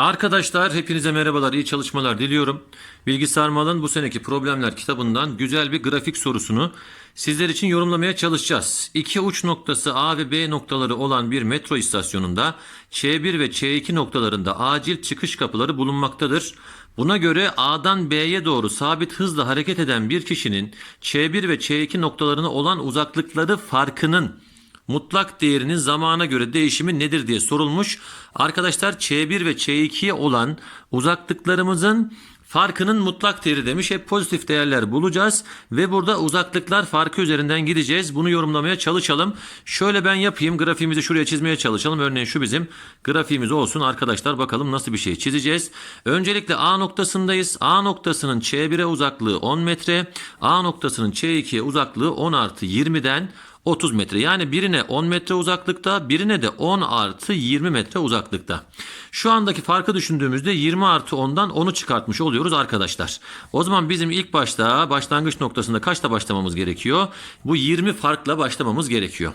Arkadaşlar hepinize merhabalar, iyi çalışmalar diliyorum. Bilgi Sarmal'ın bu seneki problemler kitabından güzel bir grafik sorusunu sizler için yorumlamaya çalışacağız. İki uç noktası A ve B noktaları olan bir metro istasyonunda Ç1 ve Ç2 noktalarında acil çıkış kapıları bulunmaktadır. Buna göre A'dan B'ye doğru sabit hızla hareket eden bir kişinin Ç1 ve Ç2 noktalarına olan uzaklıkları farkının mutlak değerinin zamana göre değişimi nedir diye sorulmuş. Arkadaşlar Ç1 ve Ç2'ye olan uzaklıklarımızın farkının mutlak değeri demiş. Hep pozitif değerler bulacağız ve burada uzaklıklar farkı üzerinden gideceğiz. Bunu yorumlamaya çalışalım. Şöyle ben yapayım. Grafiğimizi şuraya çizmeye çalışalım. Örneğin şu bizim grafiğimiz olsun. Arkadaşlar bakalım nasıl bir şey çizeceğiz. Öncelikle A noktasındayız. A noktasının Ç1'e uzaklığı 10 metre. A noktasının Ç2'ye uzaklığı 10 artı 20'den 30 metre. Yani birine 10 metre uzaklıkta, birine de 10 artı 20 metre uzaklıkta. Şu andaki farkı düşündüğümüzde 20 artı 10'dan 10'u çıkartmış oluyoruz arkadaşlar. O zaman bizim ilk başta başlangıç noktasında kaçta başlamamız gerekiyor? Bu 20 farkla başlamamız gerekiyor.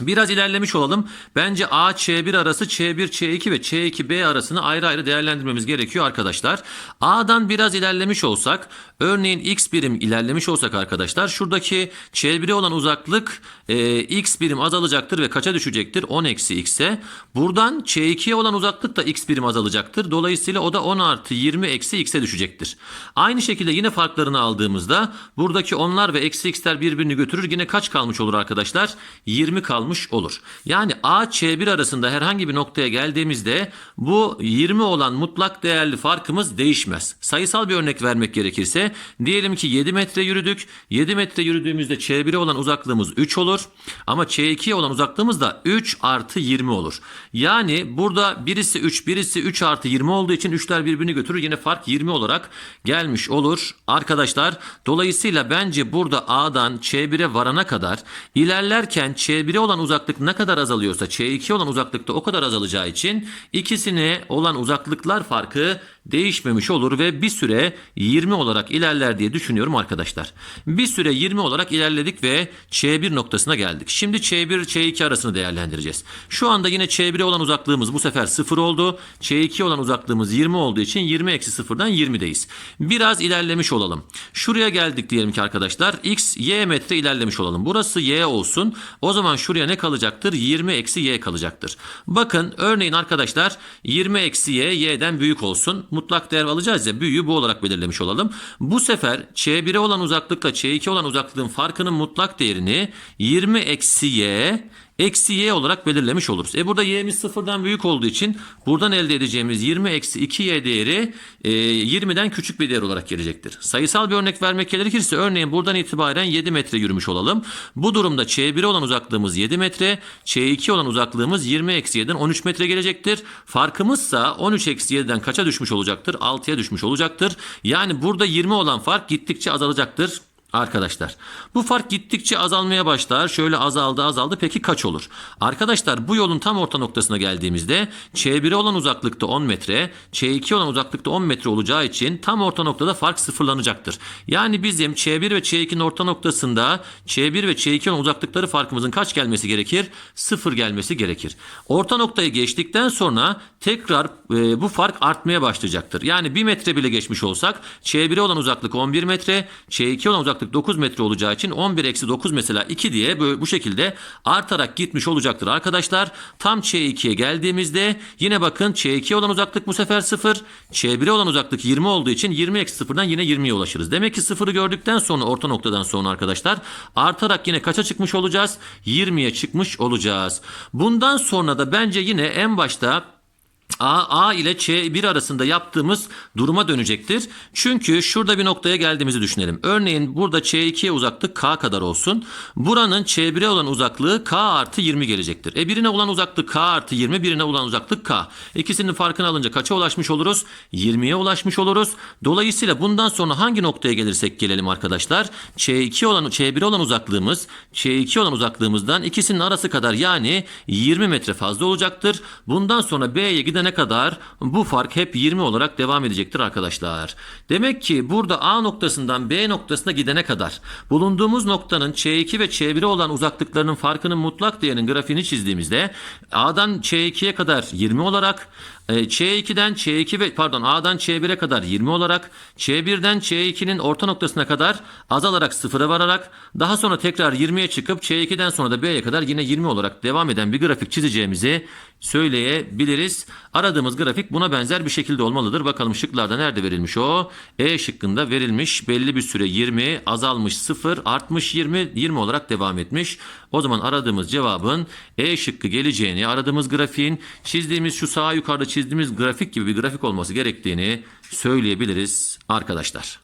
Biraz ilerlemiş olalım. Bence A, Ç1 arası Ç1, Ç2 ve Ç2B arasını ayrı ayrı değerlendirmemiz gerekiyor arkadaşlar. A'dan biraz ilerlemiş olsak, örneğin X birim ilerlemiş olsak arkadaşlar, şuradaki Ç1'e olan uzaklık e, X birim azalacaktır ve kaça düşecektir? 10 eksi X'e. Buradan Ç2'ye olan uzaklık da X birim azalacaktır. Dolayısıyla o da 10 artı 20 eksi X'e düşecektir. Aynı şekilde yine farklarını aldığımızda buradaki onlar ve eksi X'ler birbirini götürür. Yine kaç kalmış olur arkadaşlar? 20 kalmış olur. Yani A Ç1 arasında herhangi bir noktaya geldiğimizde bu 20 olan mutlak değerli farkımız değişmez. Sayısal bir örnek vermek gerekirse diyelim ki 7 metre yürüdük. 7 metre yürüdüğümüzde Ç1'e olan uzaklığımız 3 olur. Ama Ç2'ye olan uzaklığımız da 3 artı 20 olur. Yani burada birisi 3 birisi 3 artı 20 olduğu için 3'ler birbirini götürür. Yine fark 20 olarak gelmiş olur. Arkadaşlar dolayısıyla bence burada A'dan Ç1'e varana kadar ilerlerken Ç1'e olan uzaklık ne kadar azalıyorsa Ç2 olan uzaklıkta o kadar azalacağı için ikisine olan uzaklıklar farkı değişmemiş olur ve bir süre 20 olarak ilerler diye düşünüyorum arkadaşlar. Bir süre 20 olarak ilerledik ve Ç1 noktasına geldik. Şimdi Ç1 Ç2 arasını değerlendireceğiz. Şu anda yine Ç1'e olan uzaklığımız bu sefer 0 oldu. Ç2 olan uzaklığımız 20 olduğu için 20 eksi 0'dan 20'deyiz. Biraz ilerlemiş olalım. Şuraya geldik diyelim ki arkadaşlar. X, Y metre ilerlemiş olalım. Burası Y olsun. O zaman şuraya ne kalacaktır? 20 eksi Y kalacaktır. Bakın örneğin arkadaşlar 20 eksi Y Y'den büyük olsun. Mutlak değer alacağız ya büyüğü bu olarak belirlemiş olalım. Bu sefer Ç1'e olan uzaklıkla Ç2 olan uzaklığın farkının mutlak değerini 20 eksi Y eksi y olarak belirlemiş oluruz. E burada y'miz sıfırdan büyük olduğu için buradan elde edeceğimiz 20 eksi 2y değeri e, 20'den küçük bir değer olarak gelecektir. Sayısal bir örnek vermek gerekirse örneğin buradan itibaren 7 metre yürümüş olalım. Bu durumda ç1'e olan uzaklığımız 7 metre, ç2 olan uzaklığımız 20 eksi 7'den 13 metre gelecektir. Farkımızsa 13 eksi 7'den kaça düşmüş olacaktır? 6'ya düşmüş olacaktır. Yani burada 20 olan fark gittikçe azalacaktır. Arkadaşlar bu fark gittikçe azalmaya başlar. Şöyle azaldı azaldı peki kaç olur? Arkadaşlar bu yolun tam orta noktasına geldiğimizde Ç1'e olan uzaklıkta 10 metre, Ç2 olan uzaklıkta 10 metre olacağı için tam orta noktada fark sıfırlanacaktır. Yani bizim Ç1 ve Ç2'nin orta noktasında Ç1 ve Ç2 olan uzaklıkları farkımızın kaç gelmesi gerekir? Sıfır gelmesi gerekir. Orta noktayı geçtikten sonra tekrar e, bu fark artmaya başlayacaktır. Yani 1 metre bile geçmiş olsak Ç1'e olan uzaklık 11 metre, Ç2 olan uzaklık 9 metre olacağı için 11 eksi 9 mesela 2 diye böyle bu şekilde artarak gitmiş olacaktır arkadaşlar. Tam Ç2'ye geldiğimizde yine bakın Ç2'ye olan uzaklık bu sefer 0. Ç1'e olan uzaklık 20 olduğu için 20 eksi 0'dan yine 20'ye ulaşırız. Demek ki 0'ı gördükten sonra orta noktadan sonra arkadaşlar artarak yine kaça çıkmış olacağız? 20'ye çıkmış olacağız. Bundan sonra da bence yine en başta A, A ile Ç1 arasında yaptığımız duruma dönecektir. Çünkü şurada bir noktaya geldiğimizi düşünelim. Örneğin burada Ç2'ye uzaklık K kadar olsun. Buranın Ç1'e olan uzaklığı K artı 20 gelecektir. E birine olan uzaklık K artı 20, birine olan uzaklık K. İkisinin farkını alınca kaça ulaşmış oluruz? 20'ye ulaşmış oluruz. Dolayısıyla bundan sonra hangi noktaya gelirsek gelelim arkadaşlar. Ç2 olan Ç1'e olan uzaklığımız Ç2 olan uzaklığımızdan ikisinin arası kadar yani 20 metre fazla olacaktır. Bundan sonra B'ye giden gidene kadar bu fark hep 20 olarak devam edecektir arkadaşlar. Demek ki burada A noktasından B noktasına gidene kadar bulunduğumuz noktanın Ç2 ve Ç1'e olan uzaklıklarının farkının mutlak değerinin grafiğini çizdiğimizde A'dan Ç2'ye kadar 20 olarak Ç2'den Ç2 ve pardon A'dan Ç1'e kadar 20 olarak Ç1'den Ç2'nin orta noktasına kadar azalarak sıfıra vararak daha sonra tekrar 20'ye çıkıp Ç2'den sonra da B'ye kadar yine 20 olarak devam eden bir grafik çizeceğimizi söyleyebiliriz. Aradığımız grafik buna benzer bir şekilde olmalıdır. Bakalım şıklarda nerede verilmiş o? E şıkkında verilmiş. Belli bir süre 20, azalmış 0, artmış 20, 20 olarak devam etmiş. O zaman aradığımız cevabın E şıkkı geleceğini, aradığımız grafiğin çizdiğimiz şu sağ yukarıda çizdiğimiz grafik gibi bir grafik olması gerektiğini söyleyebiliriz arkadaşlar.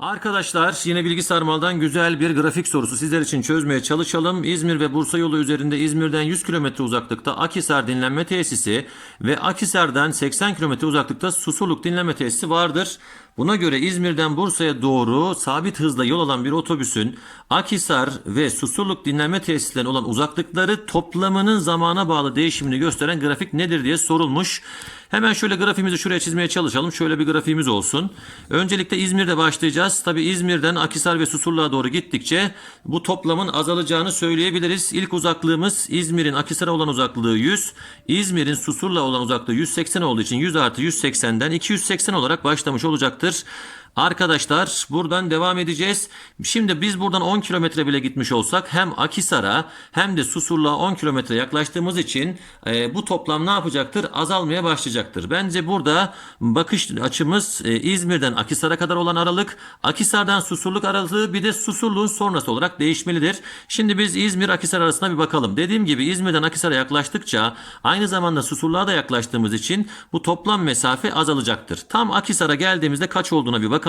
Arkadaşlar yine bilgi sarmaldan güzel bir grafik sorusu sizler için çözmeye çalışalım. İzmir ve Bursa yolu üzerinde İzmir'den 100 km uzaklıkta Akhisar dinlenme tesisi ve Akhisar'dan 80 km uzaklıkta Susurluk dinlenme tesisi vardır. Buna göre İzmir'den Bursa'ya doğru sabit hızla yol alan bir otobüsün Akhisar ve Susurluk dinlenme tesislerine olan uzaklıkları toplamının zamana bağlı değişimini gösteren grafik nedir diye sorulmuş. Hemen şöyle grafiğimizi şuraya çizmeye çalışalım. Şöyle bir grafiğimiz olsun. Öncelikle İzmir'de başlayacağız. Tabi İzmir'den Akhisar ve Susurluğa doğru gittikçe bu toplamın azalacağını söyleyebiliriz. İlk uzaklığımız İzmir'in Akhisar'a olan uzaklığı 100. İzmir'in Susurluğa olan uzaklığı 180 olduğu için 100 artı 180'den 280 olarak başlamış olacaktır. Arkadaşlar buradan devam edeceğiz. Şimdi biz buradan 10 kilometre bile gitmiş olsak hem Akisar'a hem de Susurluğa 10 kilometre yaklaştığımız için e, bu toplam ne yapacaktır? Azalmaya başlayacaktır. Bence burada bakış açımız e, İzmir'den Akisar'a kadar olan aralık, Akisar'dan Susurluk aralığı bir de Susurluğun sonrası olarak değişmelidir. Şimdi biz İzmir Akisar arasına bir bakalım. Dediğim gibi İzmir'den Akisar'a yaklaştıkça aynı zamanda Susurluğa da yaklaştığımız için bu toplam mesafe azalacaktır. Tam Akisar'a geldiğimizde kaç olduğuna bir bakalım.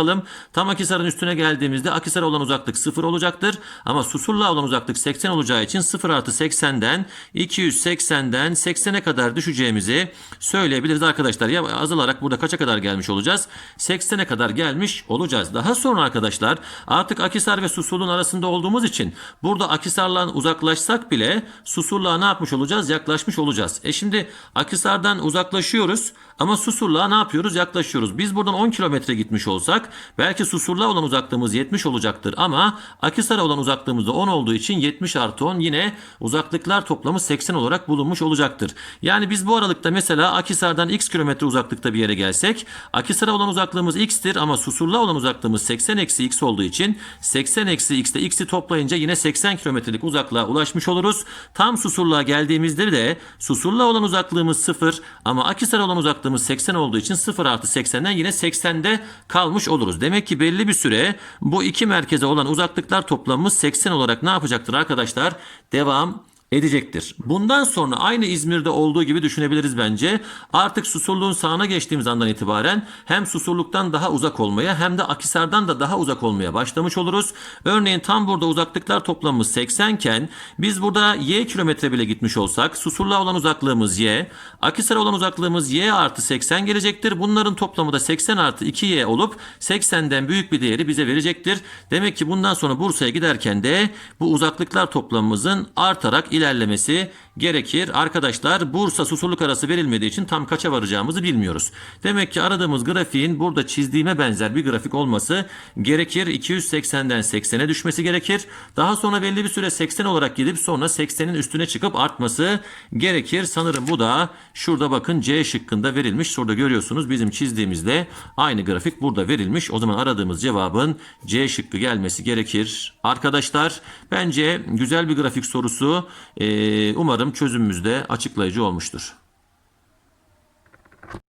Tam Akisar'ın üstüne geldiğimizde Akisar'a olan uzaklık 0 olacaktır. Ama Susurluğa olan uzaklık 80 olacağı için 0 artı 80'den 280'den 80'e kadar düşeceğimizi söyleyebiliriz arkadaşlar. Ya azalarak burada kaça kadar gelmiş olacağız? 80'e kadar gelmiş olacağız. Daha sonra arkadaşlar artık Akisar ve Susurluğun arasında olduğumuz için burada Akisar'la uzaklaşsak bile Susurluğa ne yapmış olacağız? Yaklaşmış olacağız. E şimdi Akisar'dan uzaklaşıyoruz ama Susurluğa ne yapıyoruz? Yaklaşıyoruz. Biz buradan 10 kilometre gitmiş olsak belki Susurluğa olan uzaklığımız 70 olacaktır ama Akisar'a olan uzaklığımız da 10 olduğu için 70 artı 10 yine uzaklıklar toplamı 80 olarak bulunmuş olacaktır. Yani biz bu aralıkta mesela Akisar'dan x kilometre uzaklıkta bir yere gelsek Akisar'a olan uzaklığımız x'tir ama Susurluğa olan uzaklığımız 80 eksi x olduğu için 80 eksi x'te x'i toplayınca yine 80 kilometrelik uzaklığa ulaşmış oluruz. Tam Susurluğa geldiğimizde de Susurluğa olan uzaklığımız 0 ama Akisar'a olan uzaklığımız 80 olduğu için 0 artı 80'den yine 80'de kalmış oluruz. Demek ki belli bir süre bu iki merkeze olan uzaklıklar toplamımız 80 olarak ne yapacaktır arkadaşlar? Devam edecektir. Bundan sonra aynı İzmir'de olduğu gibi düşünebiliriz bence. Artık Susurluğun sağına geçtiğimiz andan itibaren hem Susurluk'tan daha uzak olmaya hem de Akisar'dan da daha uzak olmaya başlamış oluruz. Örneğin tam burada uzaklıklar toplamımız 80 iken biz burada y kilometre bile gitmiş olsak Susurluğa olan uzaklığımız y, Akisar'a olan uzaklığımız y artı 80 gelecektir. Bunların toplamı da 80 artı 2y olup 80'den büyük bir değeri bize verecektir. Demek ki bundan sonra Bursa'ya giderken de bu uzaklıklar toplamımızın artarak ilerlemesi gerekir. Arkadaşlar Bursa Susurluk arası verilmediği için tam kaça varacağımızı bilmiyoruz. Demek ki aradığımız grafiğin burada çizdiğime benzer bir grafik olması gerekir. 280'den 80'e düşmesi gerekir. Daha sonra belli bir süre 80 olarak gidip sonra 80'in üstüne çıkıp artması gerekir. Sanırım bu da şurada bakın C şıkkında verilmiş. Şurada görüyorsunuz bizim çizdiğimizde aynı grafik burada verilmiş. O zaman aradığımız cevabın C şıkkı gelmesi gerekir. Arkadaşlar bence güzel bir grafik sorusu. Ee, umarım çözümümüzde açıklayıcı olmuştur.